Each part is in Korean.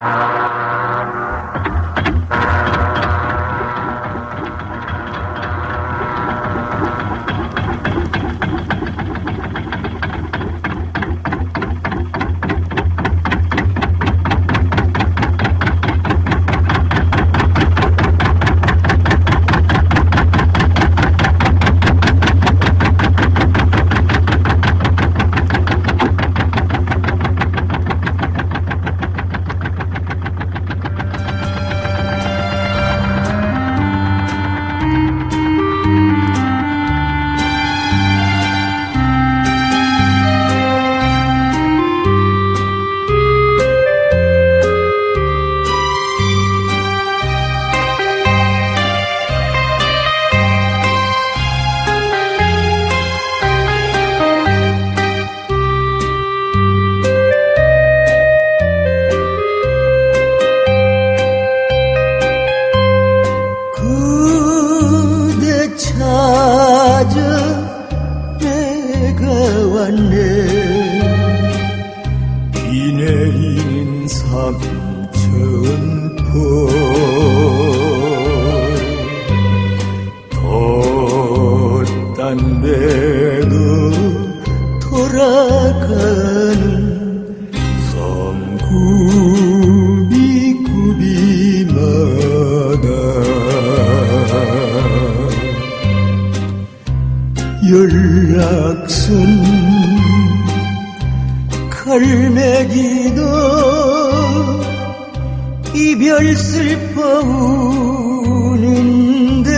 그 내리는 삼천포 덧단 배도 돌아가는 성구비 구비마다. 연락선 갈매기도 이별 슬퍼 우는데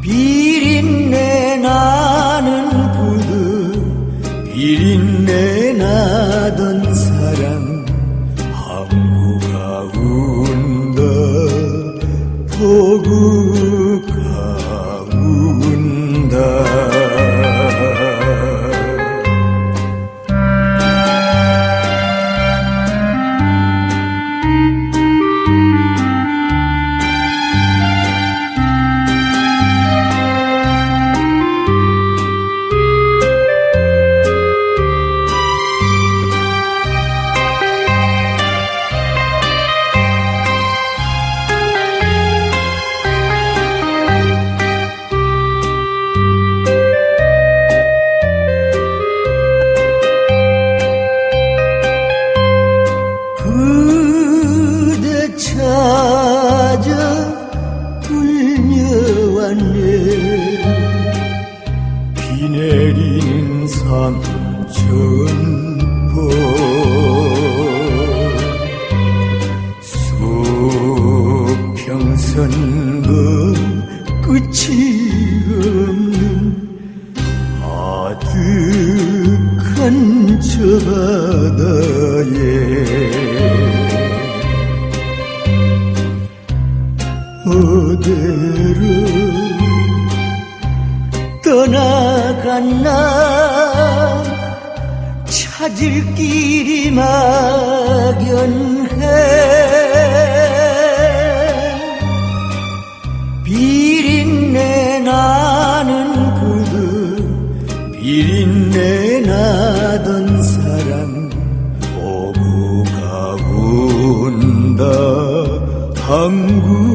비린내 나는 부득 비린내 나던 사랑 수평선도 끝이 없는 아득한 저 바다에 어디로 떠나갔나 찾을 길이 막연해. 비린내 나는 그들 비린내 나던 사람 오고 가온다. 항구